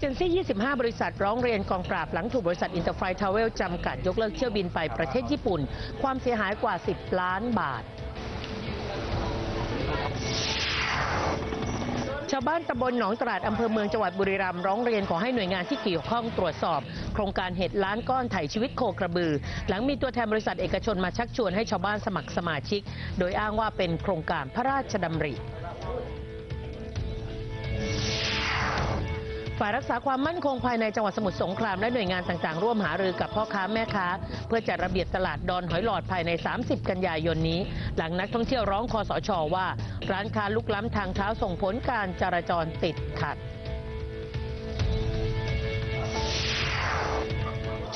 เจนซี่ 25 บริษัทร้องเรียนกองปราบหลังถูกบริษัทอินเตอร์ไฟทาวเวลจำกัดยกเลิกเที่ยวบินไปประเทศญี่ปุ่น ความเสียหายกว่า 10 ล้านบาทชาวบ้านตำบลหนองตราดอำเภอเมืองจังหวัดบุรีรัมย์ร้องเรียนขอให้หน่วยงานที่เกี่ยวข้องตรวจสอบ โครงการเห็ดล้านก้อนไถ่ชีวิตโคกระบือ หลังมีตัวแทนบริษัทเอกชนมาชักชวนให้ชาวบ้านสมัครสมาชิก โดยอ้างว่าเป็นโครงการพระราชดำริ ฝ่ายรักษาความมั่นคงภายในจังหวัดสมุทรสงครามและหน่วยงานต่างๆ ร่วมหารือกับพ่อค้าแม่ค้า เพื่อจัดระเบียบตลาดดอนหอยหลอดภายใน 30 กันยายนนี้ หลังนักท่องเที่ยวร้องคอสชว่า ร้านค้าลุกล้ำทางเท้าส่งผลการจราจรติดขัด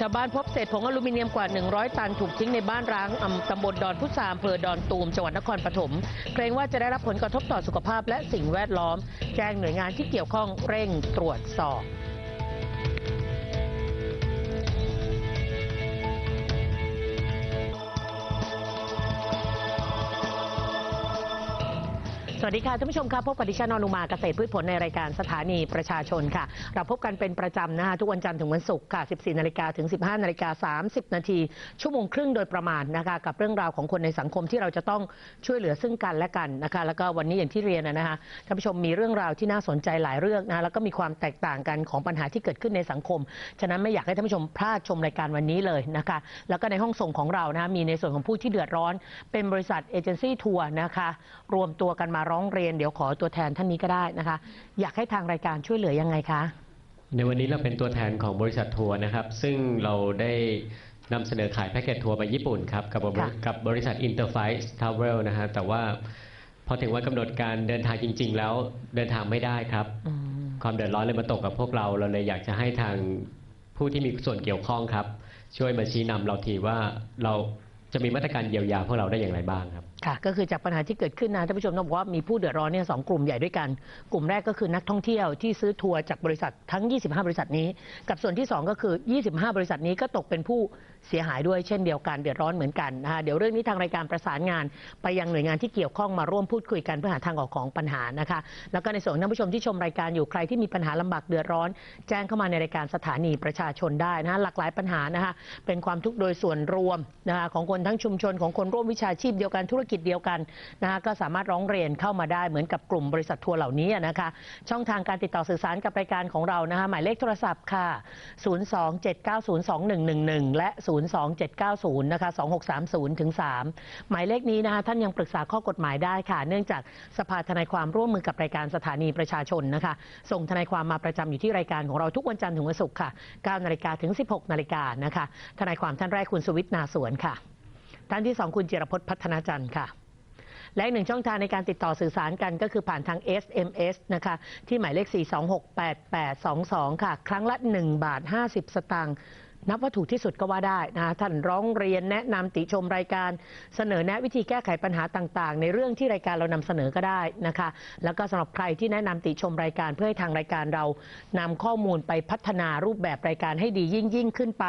ชาวบ้านพบเศษผงอลูมิเนียมกว่า 100 ตันถูกทิ้งในบ้านร้างอำตำบลดอนพุทราอำเภอดอนตูมจังหวัดนครปฐมเกรงว่าจะได้รับผลกระทบต่อสุขภาพและสิ่งแวดล้อม แจ้งหน่วยงานที่เกี่ยวข้องเร่งตรวจสอบ สวัสดีค่ะท่านผู้ชมครับพบกับดิฉันอนุมาเกษตรพืชผลในรายการสถานีประชาชนค่ะ เราพบกันเป็นประจำนะคะทุกวันจันทร์ถึงวันศุกร์ค่ะ 14 นาฬิกาถึง 15 นาฬิกา 30 นาทีชั่วโมงครึ่งโดยประมาณนะคะกับเรื่องราวของคนในสังคมที่เราจะต้องช่วยเหลือซึ่งกันและกันนะคะแล้วก็วันนี้อย่างที่เรียนนะคะท่านผู้ชมมีเรื่องราวที่น่าสนใจหลายเรื่องนะะแล้วก็มีความแตกต่างกันของปัญหาที่เกิดขึ้นในสังคมฉะนั้นไม่อยากให้ท่านผู้ชมพลาดชมรายการวันนี้เลยนะคะแล้วก็ในห้องส่งของเรานะคะมีในส่วนของผู้ที่เดือดร้อน เป็นบริษัทเอเจนซี่ทัวร์นะคะรวมตัวกันมาร้องเรียนเดี๋ยวขอตัวแทนท่านนี้ก็ได้นะคะ อยากให้ทางรายการช่วยเหลือยังไงคะ ในวันนี้เราเป็นตัวแทนของบริษัททัวร์นะครับ ซึ่งเราได้นำเสนอขายแพ็กเกจทัวร์ไปญี่ปุ่นครับ กับบริค่ะกับบริษัท Interfice Travel นะฮะแต่ว่าพอถึงวันกำหนดการเดินทางจริง ๆ แล้วเดินทางไม่ได้ครับอืมความเดือดร้อนเลยมาตกกับพวกเราเราเลยอยากจะให้ทางผู้ที่มีส่วนเกี่ยวข้องครับ ช่วยมาชี้นำเราทีว่าเรา จะมีมาตรการเยียวยาพวกเราได้อย่างไรบ้างครับ ค่ะ ก็คือจากปัญหาที่เกิดขึ้นนะท่านผู้ชมต้องบอกว่ามีผู้เดือดร้อนเนี่ยสองกลุ่มใหญ่ด้วยกัน กลุ่มแรกก็คือนักท่องเที่ยวที่ซื้อทัวร์จากบริษัททั้ง 25 บริษัทนี้ กับส่วนที่ 2 ก็คือ 25 บริษัทนี้ก็ตกเป็นผู้เสียหายด้วยเช่นเดียวกันเดือดร้อนเหมือนกันนะคะเดี๋ยวเรื่องนี้ทางรายการประสานงาน ไปยังหน่วยงานที่เกี่ยวข้องมาร่วมพูดคุยกันเพื่อหาทางออกของปัญหานะคะ แล้วก็ในส่วนท่านผู้ชมที่ชมรายการอยู่ใครที่มีปัญหาลำบากเดือดร้อน แจ้งเข้ามาในรายการสถานีประชาชนได้นะหลากหลายปัญหานะคะเป็นความทุกข์โดยส่วนรวมนะคะของคนทั้งชุมชนของคนร่วมวิชาชีพเดียวกันธุรกิจเดียวกันนะคะก็สามารถร้องเรียนเข้ามาได้เหมือนกับกลุ่มบริษัททัวร์เหล่านี้นะคะช่องทางการติดต่อสื่อสารกับรายการของเรานะคะหมายเลขโทรศัพท์ค่ะ 027902111 และ02790 นะคะ 2630 ถึง 3 หมายเลขนี้นะคะท่านยังปรึกษาข้อกฎหมายได้ค่ะ เนื่องจากสภาทนายความร่วมมือกับรายการสถานีประชาชนนะคะ ส่งทนายความมาประจำอยู่ที่รายการของเราทุกวันจันทร์ถึงวันศุกร์ค่ะ9นาฬิกาถึง 16นาฬิกานะคะทนายความท่านแรกคุณสุวิทย์นาสวนค่ะท่านที่สองคุณจิรพจน์พัฒนาจันทร์ค่ะและอีกหนึ่งช่องทางในการติดต่อสื่อสารกันก็คือผ่านทาง SMS นะคะ ที่หมายเลข 4268822 ค่ะ ครั้งละ 1 บาท 50 สตางค์ นับว่าถูกที่สุดก็ว่าได้นะคะท่านร้องเรียนแนะนำติชมรายการเสนอแนะวิธีแก้ไขปัญหาต่างๆ ในเรื่องที่รายการเรานำเสนอก็ได้นะคะ แล้วก็สำหรับใครที่แนะนำติชมรายการเพื่อให้ทางรายการเรานำข้อมูลไปพัฒนารูปแบบรายการให้ดียิ่งยิ่งขึ้นไป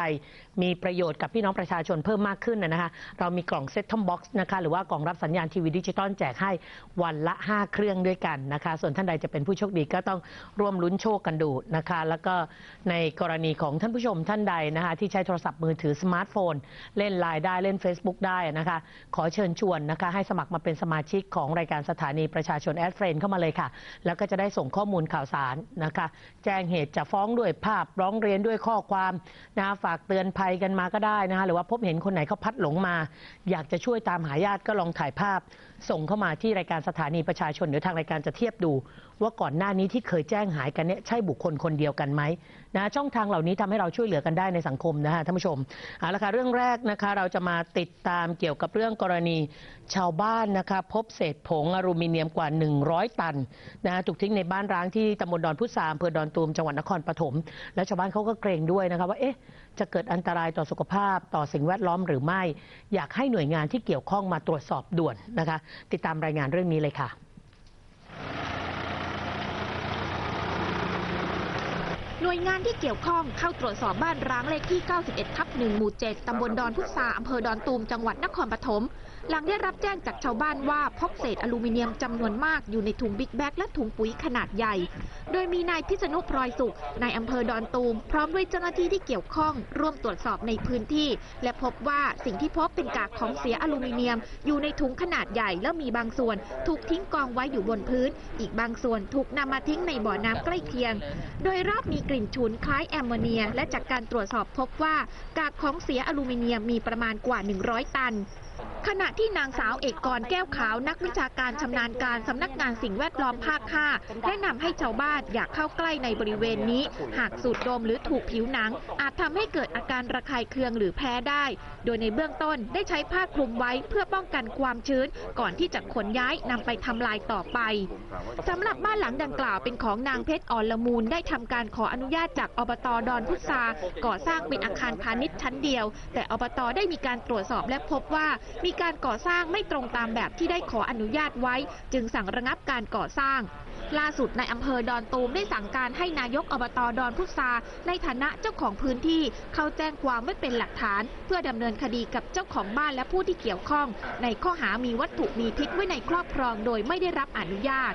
มีประโยชน์กับพี่น้องประชาชนเพิ่มมากขึ้นนะนะคะ เรามีกล่องเซ็ตทอมบ็อกซ์นะคะหรือว่ากล่องรับสัญญาณทีวีดิจิตอลแจกให้วันละ 5 เครื่องด้วยกันนะคะ ส่วนท่านใดจะเป็นผู้โชคดีก็ต้องร่วมลุ้นโชคกันดูนะคะ แล้วก็ในกรณีของท่านผู้ชมท่านใดนะคะที่ใช้โทรศัพท์มือถือสมาร์ทโฟน เล่นไลน์ได้เล่น Facebook ได้นะคะ ขอเชิญชวนนะคะให้สมัครมาเป็นสมาชิกของรายการสถานีประชาชนแอดเฟรนเข้ามาเลยค่ะ แล้วก็จะได้ส่งข้อมูลข่าวสารนะคะ แจ้งเหตุจะฟ้องด้วยภาพร้องเรียนด้วยข้อความนะคะฝากเตือนภัยกันมาก็ได้นะคะหรือว่าพบเห็นคนไหนเขาพัดหลงมา อยากจะช่วยตามหาญาติก็ลองถ่ายภาพ ส่งเข้ามาที่รายการสถานีประชาชนเดี๋ยวทางรายการจะเทียบดู ว่าก่อนหน้านี้ที่เคยแจ้งหายกันเนี่ยใช่บุคคลคนเดียวกันไหมนะช่องทางเหล่านี้ทำให้เราช่วยเหลือกันได้ในสังคมนะฮะท่านผู้ชมเอาละค่ะเรื่องแรกนะคะเราจะมาติดตามเกี่ยวกับเรื่องกรณีชาวบ้านนะคะพบเศษผงอลูมิเนียมกว่า 100 ตันนะถูกทิ้งในบ้านร้างที่ตำบลดอนพุทราอำเภอดอนตูมจังหวัดนครปฐมแล้วชาวบ้านเขาก็เกรงด้วยนะคะว่าเอ๊ะจะเกิดอันตรายต่อสุขภาพต่อสิ่งแวดล้อมหรือไม่ อยากให้หน่วยงานที่เกี่ยวข้องมาตรวจสอบด่วนนะคะ ติดตามรายงานเรื่องนี้เลยค่ะ หน่วยงานที่เกี่ยวข้องเข้าตรวจสอบบ้านร้างเลขที่ 91ทับ1หมู่ 7 ตำบลดอนพุทราอำเภอดอนตูม จังหวัดนครปฐม หลังได้รับแจ้งจากชาวบ้านว่าพบเศษอลูมิเนียมจำนวนมากอยู่ในถุงบิ๊กแบ็กและถุงปุ๋ยขนาดใหญ่ โดยมีนายพิษณุพลอยสุขนายอำเภอดอนตูม พร้อมด้วยเจ้าหน้าที่ที่เกี่ยวข้องร่วมตรวจสอบในพื้นที่ และพบว่าสิ่งที่พบเป็นกากของเสียอลูมิเนียม อยู่ในถุงขนาดใหญ่และมีบางส่วน ถูกทิ้งกองไว้อยู่บนพื้น อีกบางส่วนถูกนำมาทิ้งในบ่อน้ำใกล้เคียง โดยรอบมีกลิ่นฉุนคล้ายแอมโมเนีย และจากการตรวจสอบพบว่ากากของเสียอลูมิเนียมมีประมาณกว่า 100 ตัน ขณะที่นางสาวเอกกรแก้วขาวนักวิชาการชำนาญการสำนักงานสิ่งแวดล้อมภาค 5 แนะนำให้ชาวบ้านอย่าเข้าใกล้ในบริเวณนี้ หากสูดดมหรือถูกผิวหนัง อาจทำให้เกิดอาการระคายเคืองหรือแพ้ได้ โดยในเบื้องต้นได้ใช้ผ้าคลุมไว้เพื่อป้องกันความชื้น ก่อนที่จะขนย้ายนำไปทำลายต่อไปสำหรับบ้านหลังดังกล่าวเป็นของนางเพชรอ่อนละมูลได้ทำการขออนุญาตจากอบตดอนพุทราก่อสร้างเป็นอาคารพาณิชย์ชั้นเดียว แต่อบตได้มีการตรวจสอบและพบว่ามีการก่อสร้างไม่ตรงตามแบบที่ได้ขออนุญาตไว้ จึงสั่งระงับการก่อสร้าง ล่าสุดในอำเภอดอนตูมได้สั่งการให้นายกอบตดอนพุทราในฐานะเจ้าของพื้นที่เข้าแจ้งความไว้เป็นหลักฐาน เพื่อดำเนินคดีกับเจ้าของบ้านและผู้ที่เกี่ยวข้อง ในข้อหามีวัตถุมีพิษไว้ในครอบครองโดยไม่ได้รับอนุญาต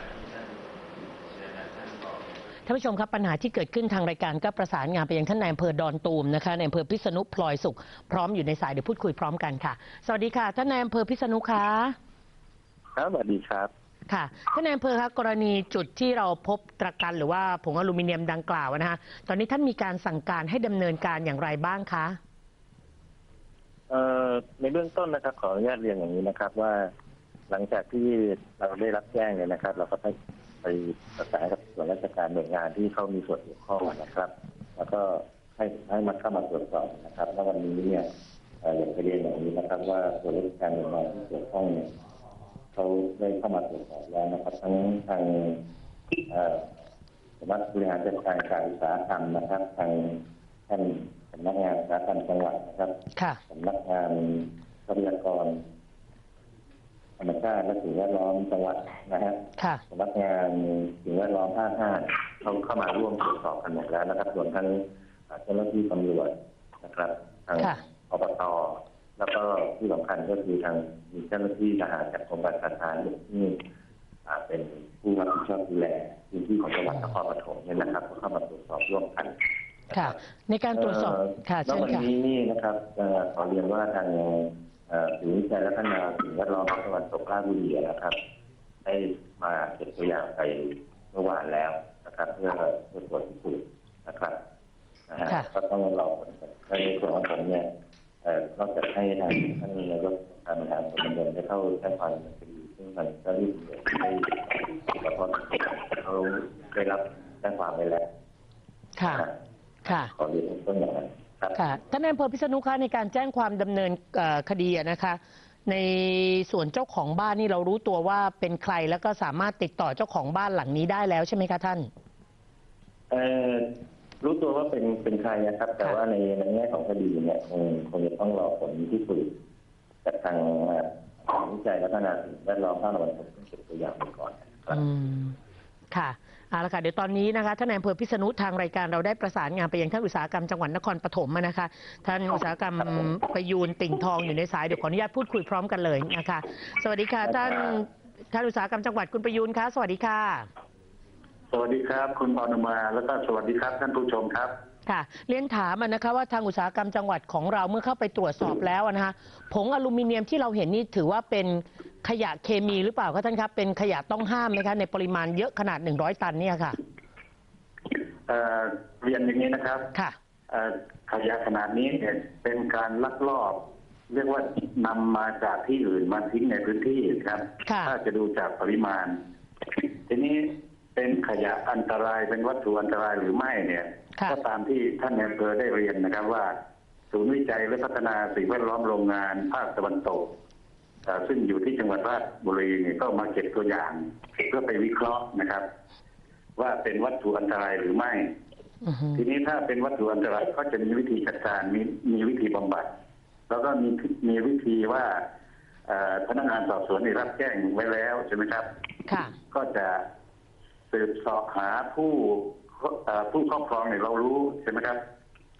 ท่านผู้ชมครับปัญหาที่เกิดขึ้นทางรายการก็ประสานงานไปยังท่านนายอำเภอดอนตูมนะคะในอำเภอพิษณุพลอยสุขพร้อมอยู่ในสายเดี๋ยวพูดคุยพร้อมกันค่ะ สวัสดีค่ะ ท่านนายอำเภอพิษณุคะครับสวัสดีครับค่ะท่านนายอำเภอคะกรณีจุดที่เราพบตะกันหรือว่าผงอลูมิเนียมดังกล่าวนะคะตอนนี้ท่านมีการสั่งการให้ดำเนินการอย่างไรบ้างคะเอ่อในเบื้องต้นนะครับ ขออนุญาตเรียนอย่างนี้นะครับว่า หลังจากที่เราได้รับแจ้งเนี่ยนะครับ เราก็ ไปไปประสานกับส่วนราชการหน่วยงานที่เขามีส่วนเกี่ยวข้องนะครับ แล้วก็ให้ให้มาเข้ามาตรวจสอบนะครับแล้ววันนี้เนี่ยเอ่ออยากจะเรียนอย่างนี้นะครับ ว่าส่วนราชการหน่วยงานที่เกี่ยวข้องเนี่ยเขาได้เข้ามาตรวจสอบแล้วนะครับ ทั้งทางเอ่อสำนักบริหารจัดการการอุตสาหกรรมนะครับ ทางท่านสำนักงานอุตสาหกรรมจังหวัดนะครับค่ะสำนักงานทรัพยากรธ รรมชาติและสิ่งแวดล้อมจังหวัดนะฮะค่ะสำนักงานสิ่งแวดล้อมภาคห้าเขาเข้ามาร่วมตรวจสอบกันหมดแล้วนะครับส่วนทั้งเจ้าหน้าที่ตำรวจนะครับทางค่ะอบตแล้วก็ที่สำคัญก็คือทางมีเจ้าหน้าที่ทหารจากกรมการทหารที่อ่าเป็นผู้รับผิดชอบดูแลพื้นที่ของจังหวัดนครปฐมเนี่ยนะครับก็เข้ามาตรวจสอบร่วมกันนะค่ะรับในการตรวจสอบเอ่อค่ะแล้วเชิญวันค่ะนี้นี่นะครับเอ่อขอเรียนว่าทางเอ่อ ศูนย์วิจัยและพัฒนาสิ่งแวดล้อมตะวันตกราชบุรีนะครับ ได้มาเก็บตัวอย่างไปเมื่อวานแล้วนะครับ เพื่อเพื่อตรวจพิสูจน์นะครับนะฮะค่ะก็ก็ต้องรอผลในส่วนของผมเนี่ยเอ่อนอกจากให้ทางท่านนายกการบริหารส่วนตำบลได้เข้าแจ้งความดำเนินคดีซึ่งทางเจ้าหน้าที่ตำรวจได้แล้วก็เขาได้รับแจ้งความไว้แล้ว ค่ะนะฮะค่ะขอเรียนต้นอย่างนั้น ครับค่ะท่านนายอำเภอพิษณุคะในการแจ้งความดำเนินเอ่อคดีอะนะคะ ในส่วนเจ้าของบ้านนี่เรารู้ตัวว่าเป็นใครแล้วก็สามารถติดต่อเจ้าของบ้านหลังนี้ได้แล้วใช่ไหมคะท่าน เอ่อรู้ตัวว่าเป็นเป็นใครนะครับ แต่ค่ะว่าในในแง่ของคดีเนี่ยคงคงจะต้องรอผลที่สุดจากทางเอ่อศูนย์วิจัยและพัฒนาสิ่งแวดล้อมภาคตะวันตกซึ่งเก็บตัวอย่างไปก่อนนะครับ อืม ค่ะ เอาละค่ะเดี๋ยวตอนนี้นะคะท่านนายอำเภอพิษณุทางรายการเราได้ประสานงานไปยังท่านอุตสาหกรรมจังหวัดนครปฐมอะนะคะท่านอุตสาหกรรมประยูนติ่งทองอยู่ในสายเดี๋ยวขออนุญาตพูดคุยพร้อมกันเลยนะคะสวัสดีค่ะท่านท่านอุตสาหกรรมจังหวัดคุณประยูนคะสวัสดีค่ะ สวัสดีครับ คุณพรมาแล้วก็สวัสดีครับ ท่านผู้ชมครับค่ะเรียนถามอะนะคะว่าทางอุตสาหกรรมจังหวัดของเราเมื่อเข้าไปตรวจสอบแล้วอะนะคะผงอลูมิเนียมที่เราเห็นนี่ถือว่าเป็น ขยะเคมีหรือเปล่าคะท่านครับเป็นขยะต้องห้ามไหมคะในปริมาณเยอะขนาด 100 ตันเนี่ยค่ะ เอ่อเรียนอย่างนี้นะครับค่ะ เอ่อขยะขนาดนี้เนี่ยเป็นการลักลอบ เรียกว่านำมาจากที่อื่นมาทิ้งในพื้นที่ครับ ค่ะ ถ้าจะดูจากปริมาณ ทีนี้เป็นขยะอันตรายเป็นวัตถุอันตรายหรือไม่เนี่ย ค่ะ ก็ตามที่ท่านนายอำเภอได้เรียนนะครับว่า ศูนย์วิจัยและพัฒนาสิ่งแวดล้อมโรงงานภาคตะวันตกเอ่อ ซึ่งอยู่ที่จังหวัดราชบุรีเนี่ยก็มาเก็บตัวอย่างเพื่อไปวิเคราะห์นะครับ ว่าเป็นวัตถุอันตรายหรือไม่อือฮึทีนี้ถ้าเป็นวัตถุอันตรายก็จะมีวิธีจัดการมีมีวิธีบำบัด แล้วก็มีมีวิธีว่าเอ่อพนักงานสอบสวนได้รับแจ้งไว้แล้วใช่ไหมครับค่ะก็จะสืบเสอบหาผู้เอ่อผู้ครอบครองเนี่ยเรารู้ใช่ไหมครับ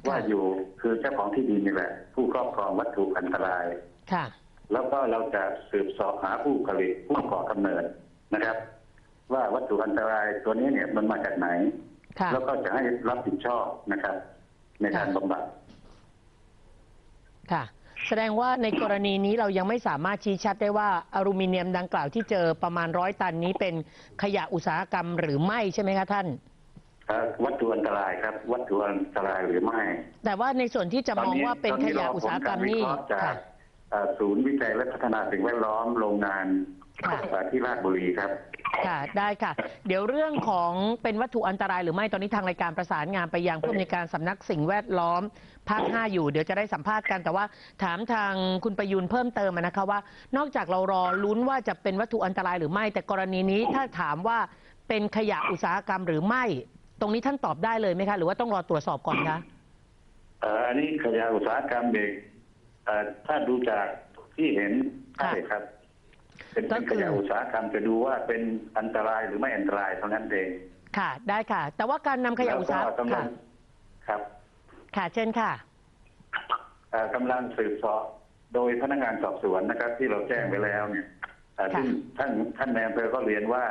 ว่าอยู่คือเจ้าของที่ดินนี่แหละ ผู้ครอบครองวัตถุอันตรายค่ะ แล้วก็เราจะสืบเสอบหาผู้ผลิตผู้ก่อกำเนิดนะครับ ว่าวัตถุอันตรายตัวนี้เนี่ยมันมาจากไหนค่ะแล้วก็จะให้รับผิดชอบนะครับ ในการค่ะบำบัดค่ะ แสดงว่าในกรณีนี้เรายังไม่สามารถชี้ชัดได้ว่าอลูมิเนียมดังกล่าวที่เจอประมาณร้อยตันนี้เป็นขยะอุตสาหกรรมหรือไม่ใช่ไหมคะท่านเอ่อวัตถุอันตรายครับ วัตถุอันตรายหรือไม่ แต่ว่าในส่วนที่จะมองว่าเป็นขยะอุตสาหกรรมนี่ตอเาผลการวิเคราะ ห์จาค่ะกเอ่อศูนย์วิจัยและพัฒนาสิ่งแวดล้อมโรงงานค่ะเอ่อที่ราชบุรีครับ ค่ะ ได้ค่ะ เดี๋ยวเรื่องของเป็นวัตถุอันตรายหรือไม่ตอนนี้ทางรายการประสานงานไปยังผู้อำนวยการสำนักสิ่งแวดล้อมภาค5อยู่ เดี๋ยวจะได้สัมภาษณ์กันแต่ว่าถามทางคุณประยุนเพิ่มเติมอะนะคะว่า นอกจากเรารอลุ้นว่าจะเป็นวัตถุอันตรายหรือไม่ แต่กรณีนี้ถ้าถามว่าเป็นขยะอุตสาหกรรมหรือไม่ ตรงนี้ท่านตอบได้เลยไหมคะ หรือว่าต้องรอตรวจสอบก่อนคะเอ่ออันนี้ขยะอุตสาหกรรมเด็ก เอ่อถ้าดูจากที่เห็นค่ะ ใช่ครับ เป็นก็เป็นคืขอยะอุตสาหกรรมจะดูว่าเป็นอันตรายหรือไม่อันตรายเท่านั้นเองค่ะ ได้ค่ะ แต่ว่าการนำขยะอุตสาหกรรแล้วก็มกำลัค่ะ งครับค่ะ เชิญค่ะ เอ่อกำลังสืบเสอบโดยพนักงานสอบสวนนะครับ ที่เราแจ้งไปแล้วเนี่ยเอ่อค่ะ ซึ่งท่านท่านนายอำเภอก็เรียนว่า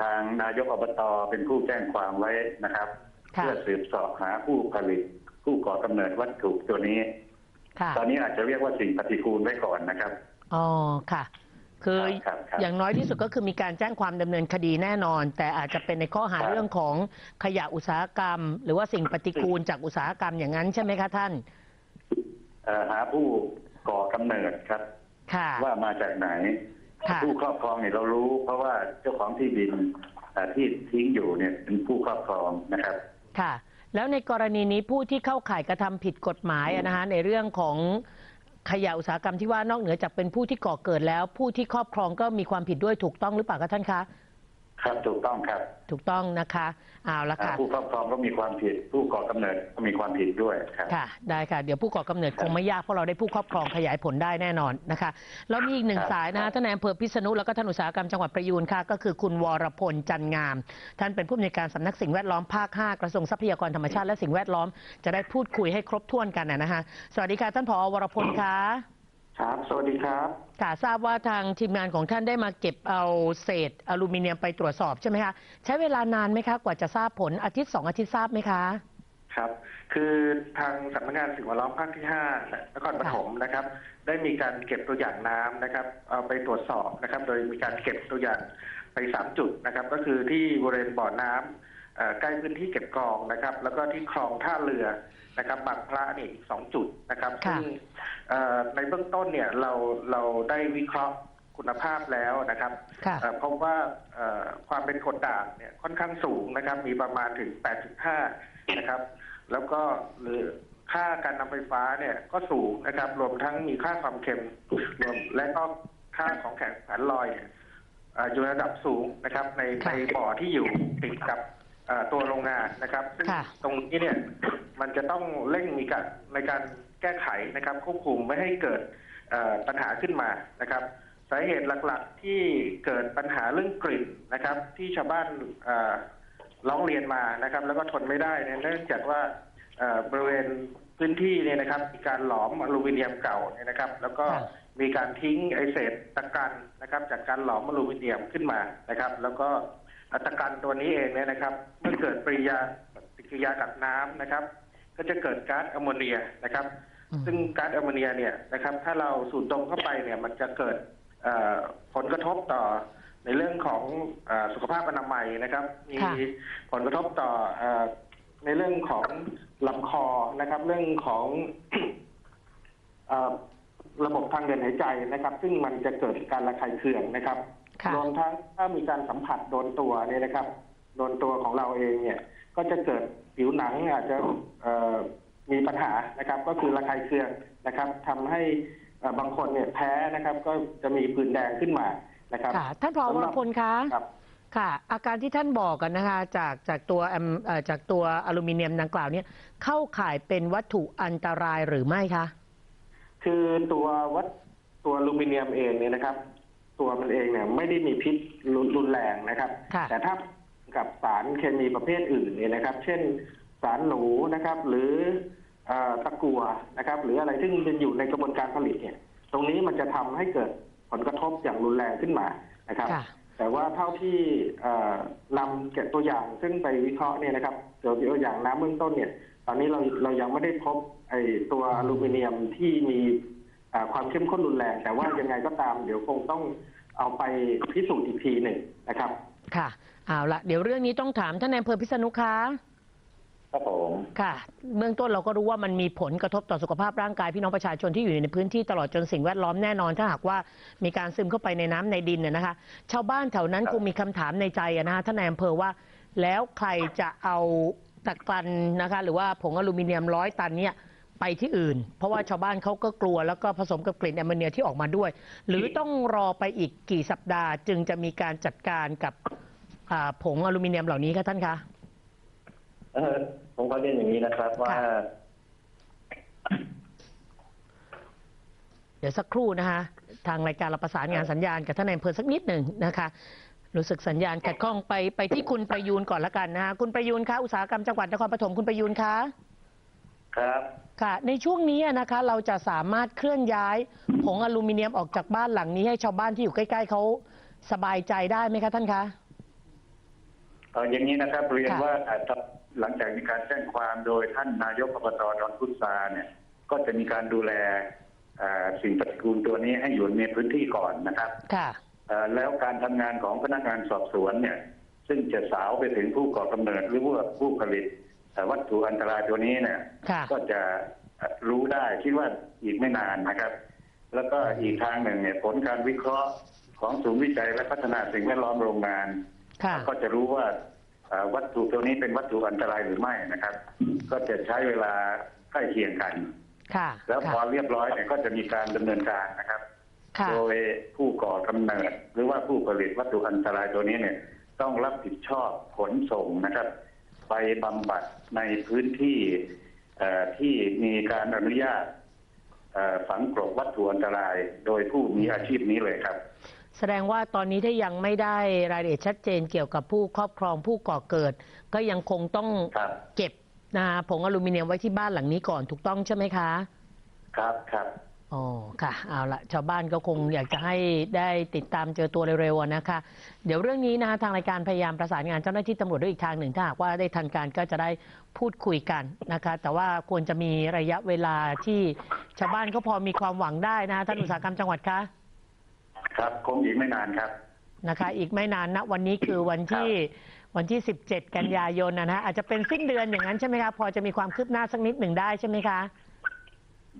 ทางนายกอบตเป็นผู้แจ้งความไว้นะครับ ค่ะ เพื่อสืบเสอบหาผู้ผลิต ผู้ก่อกำเนิดวัตถุตัวนี้ค่ะ ตอนนี้อาจจะเรียกว่าสิ่งปฏิกูลไว้ก่อนนะครับ อ๋อ ค่ะ คือครับครับอย่างน้อยที่สุดก็คือมีการแจ้งความดำเนินคดีแน่นอน แต่อาจจะเป็นในข้อหาครับเรื่องของขยะอุตสาหกรรม หรือว่าสิ่งปฏิกูลจากอุตสาหกรรมอย่างนั้นใช่ไหมคะท่านเอ่อหาผู้ก่อกำเนิดครับค่ะว่ามาจากไหนค่ะผู้ครอบครองเนี่ยเรารู้ เพราะว่าเจ้าของที่ดินเอ่อที่ทิ้งอยู่เนี่ยเป็นผู้ครอบครองนะครับ ค่ะ แล้วในกรณีนี้ผู้ที่เข้าข่ายกระทำผิดกฎหมายอะนะคะในเรื่องของขยะอุตสาหกรรมที่ว่านอกเหนือจากเป็นผู้ที่ก่อเกิดแล้วผู้ที่ครอบครองก็มีความผิดด้วยถูกต้องหรือเปล่าคะท่านคะ ครับถูกต้องครับถูกต้องนะคะเอาละอ่าค่ะ ผู้ครอบครองก็มีความผิด ผู้ก่อกำเนิดก็มีความผิดด้วยครับค่ะ ได้ค่ะ เดี๋ยวผู้ก่อกำเนิดคงไม่ยากเพราะเราได้ผู้ครอบครองขยายผลได้แน่นอนนะคะแล้วมีอีกหนึ่งครับสายนะคะท่านนายอำเภอพิษณุแล้วก็ท่านอุตสาหกรรมจังหวัดประยูนค่ะ ก็คือคุณวรพลจันงาม ท่านเป็นผู้อำนวยการสำนักสิ่งแวดล้อมภาค 5 กระทรวงทรัพยากรธรรมชาติและสิ่งแวดล้อมจะได้พูดคุยให้ครบถ้วนกันนะนะคะสวัสดีค่ะท่านผอวรพลคะ ครับ สวัสดีครับค่ะทราบว่าทางทีมงานของท่านได้มาเก็บเอาเศษอลูมิเนียมไปตรวจสอบใช่ไหมคะ ใช้เวลานานไหมคะ กว่าจะทราบผลอาทิตย์สองอาทิตย์ทราบไหมคะ ครับ คือทางสำนักงานสิ่งแวดล้อมภาคที่ห้านครปฐมนะครับ ได้มีการเก็บตัวอย่างน้ำนะครับ เอาไปตรวจสอบนะครับ โดยมีการเก็บตัวอย่างไปสามจุดนะครับ ก็คือที่บริเวณบ่อน้ำเอ่อใกล้พื้นที่เก็บกรองนะครับ แล้วก็ที่คลองท่าเรือ นะครับบางพระนี่อีกสองจุดนะครับค่ะซึ่งเอ่อในเบื้องต้นเนี่ยเราเราได้วิเคราะห์คุณภาพแล้วนะครับค่ะเอ่อพบว่าเอ่อความเป็นกรดด่างเนี่ยค่อนข้างสูงนะครับ มีประมาณถึง 8.5 นะครับ แล้วก็หรือค่าการนำไฟฟ้าเนี่ยก็สูงนะครับ รวมทั้งมีค่าความเค็มรวมและก็ค่าของแข็งแผนลอยเนี่ยเอ่ออยู่ระดับสูงนะครับ ในค่ะในบ่อที่อยู่ติดกับเอ่อตัวโรงงานนะครับซึ่งค่ะตรงนี้เนี่ย มันจะต้องเร่งมีการในการแก้ไขนะครับควบคุมไม่ให้เกิดเอ่อปัญหาขึ้นมานะครับสาเหตุหลักๆที่เกิดปัญหาเรื่องกลิ่นนะครับ ที่ชาวบ้านเอ่อร้องเรียนมานะครับ แล้วก็ทนไม่ได้เนี่ยเนื่องจากว่าเอ่อบริเวณพื้นที่เนี่ยนะครับ มีการหลอมอลูมิเนียมเก่าเนี่ยนะครับ แล้วก็ค่ะมีการทิ้งไอเศษตะกันนะครับ จากการหลอมอลูมิเนียมขึ้นมานะครับ แล้วก็ตะกันตัวนี้เองเนี่ยนะครับ เมื่อเกิดปฏิกิริยาปฏิกิริยากับน้ำนะครับ ก็จะเกิดก๊าซแอมโมเนียนะครับอืมซึ่งก๊าซแอมโมเนียเนี่ยนะครับถ้าเราสูดดมเข้าไปเนี่ยมันจะเกิดเอ่อผลกระทบต่อในเรื่องของเออสุขภาพอนามัยนะครับ มีค่ะผลกระทบต่อเออในเรื่องของลำคอนะครับ เรื่องของเอ่อระบบทางเดินหายใจนะครับ ซึ่งมันจะเกิดการระคายเคืองนะครับค่ะรวมทั้งถ้ามีการสัมผัสโดนตัวเนี่ยนะครับ โดนตัวของเราเองเนี่ย ก็จะเกิด ผิวหนังอาจจะเอ่อมีปัญหานะครับ ก็คือระคายเคืองนะครับทำให้เอ่อบางคนเนี่ยแพ้นะครับ ก็จะมีผื่นแดงขึ้นมานะครับค่ะท่านผอวรพลคะครับค่ะ อาการที่ท่านบอกกันนะคะ จากจากตัวแอมเอ่อจากตัวอลูมิเนียมดังกล่าวเนี่ยเข้าข่ายเป็นวัตถุอันตรายหรือไม่คะคือตัววัตตัวอลูมิเนียมเองเนี่ยนะครับ ตัวมันเองเนี่ยไม่ได้มีพิษรุนรุนแรงนะครับค่ะแต่ถ้า กับสารเคมีประเภทอื่นเนี่ยนะครับ เช่นสารหนูนะครับ หรือเอ่อตะกั่วนะครับ หรืออะไรซึ่งเป็นอยู่ในกระบวนการผลิตเนี่ย ตรงนี้มันจะทำให้เกิดผลกระทบอย่างรุนแรงขึ้นมานะครับค่ะแต่ว่าเท่าที่เอ่อนำเก็บตัวอย่างซึ่งไปวิเคราะห์เนี่ยนะครับตัวอย่างน้ำเบื้องต้นเนี่ย ตอนนี้เราเรายังไม่ได้พบไอ้ตัวอลูมิเนียมที่มีอ่าความเข้มข้นรุนแรง แต่ว่ายังไงก็ตามเดี๋ยวคงต้องเอาไปพิสูจน์อีกทีหนึ่งนะครับ ค่ะ เอาละเดี๋ยวเรื่องนี้ต้องถามท่านนายอำเภอพิษณุคะครับผมค่ะเบื้องต้นเราก็รู้ว่ามันมีผลกระทบต่อสุขภาพร่างกายพี่น้องประชาชนที่อยู่ในพื้นที่ตลอดจนสิ่งแวดล้อมแน่นอน ถ้าหากว่ามีการซึมเข้าไปในน้ำในดินเนี่ยนะคะ ชาวบ้านแถวนั้นครับคงมีคำถามในใจอะนะคะท่านนายอำเภอว่า แล้วใครจะเอาตะกรันนะคะ หรือว่าผงอลูมิเนียมร้อยตันเนี่ยไปที่อื่น เพราะว่าชาวบ้านเขาก็กลัวแล้วก็ผสมกับกลิ่นแอมโมเนียที่ออกมาด้วย หรือต้องรอไปอีกกี่สัปดาห์ จึงจะมีการจัดการกับ อ่าผงอลูมิเนียมเหล่านี้คะท่านคะ เออผมก็เรียนอย่างนี้นะครับ ว่าค่ะ เดี๋ยวสักครู่นะคะ ทางรายการเราประสานงานสัญญาณกับท่านนายอำเภอสักนิดหนึ่งนะคะ รู้สึกสัญญาณขัดข้องไปไปที่คุณประยูนก่อนละกันนะคะคุณประยูนคะอุตสาหกรรมจังหวัดนครปฐมคุณประยูนคะ ครับ ค่ะในช่วงนี้นะคะเราจะสามารถเคลื่อนย้ายผงอลูมิเนียมออกจากบ้านหลังนี้ให้ชาวบ้านที่อยู่ใกล้ ๆเขาสบายใจได้ไหมคะท่านคะ เอออย่างนี้นะครับเรียนค่ะว่าอ่าถ้าหลังจากมีการแจ้งความโดยท่านนายกอบตดอนพุทราเนี่ย ก็จะมีการดูแลอ่าสิ่งปฏิกูลตัวนี้ให้อยู่ในพื้นที่ก่อนนะครับค่ะเอ่อแล้วการทำงานของพนักงานสอบสวนเนี่ย ซึ่งจะสาวไปถึงผู้ก่อกำเนิดหรือว่าผู้ผลิตเอ่อวัตถุอันตรายตัวนี้เนี่ยค่ะก็จะเอ่อรู้ได้คิดว่าอีกไม่นานนะครับ แล้วก็อีกทางหนึ่งเนี่ยผลการวิเคราะห์ของศูนย์วิจัยและพัฒนาสิ่งแวดล้อมโรงงานค่ะ ก็จะรู้ว่าเอ่อวัตถุตัวนี้เป็นวัตถุอันตรายหรือไม่นะครับ ก็จะใช้เวลาใกล้เคียงกันค่ะแล้วพอค่ะเรียบร้อยเนี่ยก็จะมีการดำเนินการนะครับค่ะโดยผู้ก่อกำเนิด หรือว่าผู้ผลิตวัตถุอันตรายตัวนี้เนี่ย ต้องรับผิดชอบขนส่งนะครับ ไปบำบัดในพื้นที่เอ่อที่มีการอนุญาตเอ่อฝังกลบวัตถุอันตราย โดยผู้มีอาชีพนี้เลยครับ แสดงว่าตอนนี้ถ้ายังไม่ได้รายละเอียดชัดเจนเกี่ยวกับผู้ครอบครองผู้ก่อเกิด ก็ยังคงต้องครับ เก็บนะคะผงอลูมิเนียมไว้ที่บ้านหลังนี้ก่อนถูกต้องใช่ไหมคะ ครับครับ อ๋อค่ะ เอาละชาวบ้านก็คงอยากจะให้ได้ติดตามเจอตัวเร็วๆอะนะคะ เดี๋ยวเรื่องนี้นะคะทางรายการพยายามประสานงานเจ้าหน้าที่ตำรวจด้วยอีกทางหนึ่งถ้าหากว่าได้ทันการก็จะได้พูดคุยกันนะคะ แต่ว่าควรจะมีระยะเวลาที่ชาวบ้านเขาพอมีความหวังได้นะคะท่านอุตสาหกรรมจังหวัดคะ ครับคงอีกไม่นานครับ นะคะ อีกไม่นานนะวันนี้คือวันที่วันที่ 17 กันยายนนะฮะอาจจะเป็นสิ้นเดือนอย่างนั้นใช่ไหมคะพอจะมีความคืบหน้าสักนิดหนึ่งได้ใช่ไหมคะ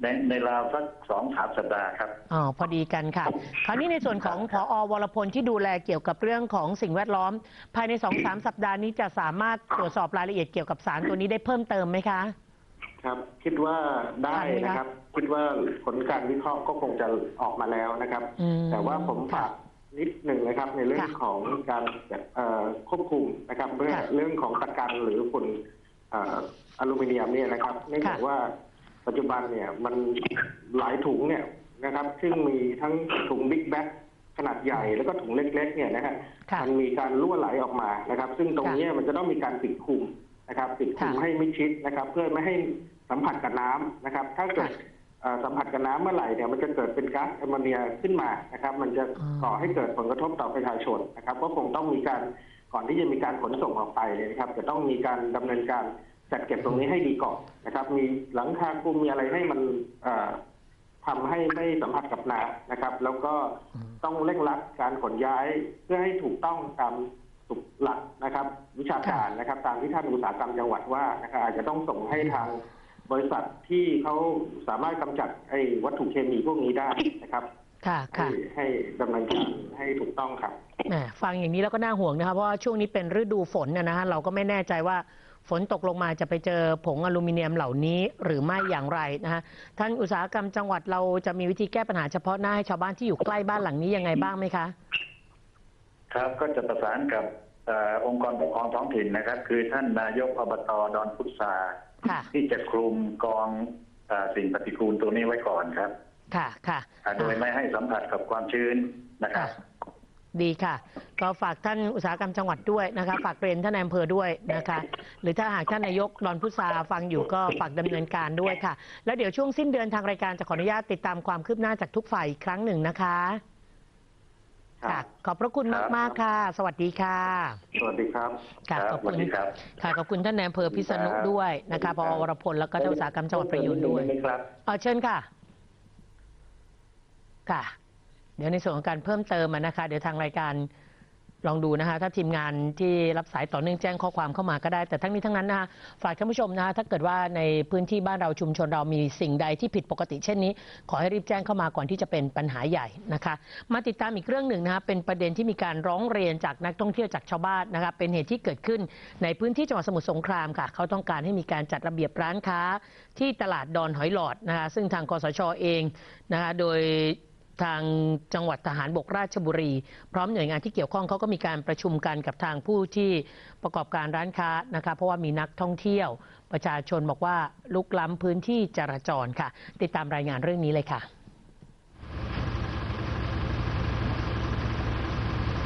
ในในราวสักสองสามสัปดาห์ครับอ๋อพอดีกันค่ะ คราวนี้ในส่วนของพอวรพลที่ดูแลเกี่ยวกับเรื่องของสิ่งแวดล้อม ภายในสองสามสัปดาห์นี้จะสามารถตรวจสอบรายละเอียดเกี่ยวกับสารตัวนี้ได้เพิ่มเติมไหมคะ ครับ คิดว่าได้ทันไหมคะนะครับ คิดว่าผลการวิเคราะห์ก็คงจะออกมาแล้วนะครับ อืมแต่ว่าผมฝากนิดหนึ่งนะครับ ในเรื่องค่ะของการเอ่อควบคุมนะครับเรื่องค่ะเรื่องของตะกันหรือฝุ่นเอ่ออลูมิเนียมเนี่ยนะครับเนื่องจากค่ะว่าปัจจุบันเนี่ยมันหลายถุงเนี่ยนะครับ ซึ่งมีทั้งถุงบิ๊กแบ็ขนาดใหญ่แล้วก็ถุงเล็กๆเนี่ยนะฮะค่ะมันมีการรั่วไหลออกมานะครับ ซึ่งตรงค่ะเนี้ยมันจะต้องมีการปิดคลุมนะครับ ปิดคลุมค่ะให้มิดชิดนะครับ เพื่อไม่ให้ สัมผัสกับน้ำนะครับ ถ้าเกิดค่ะเอ่อสัมผัสกับน้ำเมื่อไหร่เนี่ยมันจะเกิดเป็นก๊าซแอมโมเนียขึ้นมานะครับ มันจะอ๋อก่อให้เกิดผลกระทบต่อประชาชนนะครับก็คงต้องมีการก่อนที่จะมีการขนส่งออกไปเนี่ยนะครับ จะต้องมีการดำเนินการจัดเก็บตรงนี้ให้ดีก่อนนะครับ มีหลังคาคลุมมีอะไรให้มันเอ่อทำให้ไม่สัมผัสกับน้ำนะครับ แล้วก็ต้องเร่งรัดการขนย้ายเพื่อให้ถูกต้องตามสุหลักนะครับ วิชาการนะครับ ตามที่ท่านอุตสาหกรรมจังหวัดว่านะครับอาจจะต้องส่งให้ทาง บริษัทที่เขาสามารถกำจัดไอ้วัตถุเคมีพวกนี้ได้นะครับค่ะให้ค่ะให้ดำเนินการให้ถูกต้องครับแหมฟังอย่างนี้แล้วก็น่าห่วงนะคะเพราะว่าช่วงนี้เป็นฤดูฝนนะนะฮะเราก็ไม่แน่ใจว่าฝนตกลงมาจะไปเจอผงอลูมิเนียมเหล่านี้หรือไม่อย่างไรนะฮะท่านอุตสาหกรรมจังหวัดเราจะมีวิธีแก้ปัญหาเฉพาะหน้าให้ชาวบ้านที่อยู่ใกล้บ้านหลังนี้ยังไงบ้างไหมคะ ครับก็จะประสานกับเออองค์กรปกครองท้องถิ่นนะครับ คือท่านนายกอบตดอนพุทราค่ะ ที่จะคลุมกองเออสิ่งปฏิกูลตัวนี้ไว้ก่อนครับ ค่ะค่ะอ่าโดยไม่ให้สัมผัสกับความชื้นนะครับดีค่ะ ก็ฝากท่านอุตสาหกรรมจังหวัดด้วยนะคะ ฝากเรียนท่านนายอำเภอด้วยนะคะ หรือถ้าหากท่านนายกดอนพุทราฟังอยู่ก็ฝากดำเนินการด้วยค่ะ แล้วเดี๋ยวช่วงสิ้นเดือนทางรายการจะขออนุญาตติดตามความคืบหน้าจากทุกฝ่ายอีกครั้งหนึ่งนะคะ ค่ะ ขอบพระคุณมากมากๆค่ะ สวัสดีค่ะ สวัสดีครับค่ะครับขอบสวัคุสณดีครับค่ะขอบคุณท่านนายอำเภอพิษณุด้วยนะคะพอวรพลแล้วก็ท่านอุตสาหกรรมจังหวัดประยูนด้วยครับเอาเชิญค่ะ ค่ะ เดี๋ยวในส่วนของการเพิ่มเติมอะนะคะ เดี๋ยวทางรายการ ลองดูนะคะถ้าทีมงานที่รับสายต่อเนื่องแจ้งข้อความเข้ามาก็ได้ แต่ทั้งนี้ทั้งนั้นนะคะฝากท่านผู้ชมนะคะถ้าเกิดว่าในพื้นที่บ้านเราชุมชนเรามีสิ่งใดที่ผิดปกติเช่นนี้ ขอให้รีบแจ้งเข้ามาก่อนที่จะเป็นปัญหาใหญ่นะคะ มาติดตามอีกเรื่องหนึ่งนะคะเป็นประเด็นที่มีการร้องเรียนจากนักท่องเที่ยวจากชาวบ้านนะคะเป็นเหตุที่เกิดขึ้นในพื้นที่จังหวัดสมุทรสงครามค่ะ เขาต้องการให้มีการจัดระเบียบร้านค้าที่ตลาดดอนหอยหลอดนะคะซึ่งทางกสชเองนะคะโดย ทางจังหวัดทหารบกราชบุรี พร้อมหน่วยงานที่เกี่ยวข้องเขาก็มีการประชุมกันกับทางผู้ที่ประกอบการร้านค้านะคะเพราะว่ามีนักท่องเที่ยว ประชาชนบอกว่าลุกล้ำพื้นที่จราจรค่ะ ติดตามรายงานเรื่องนี้เลยค่ะ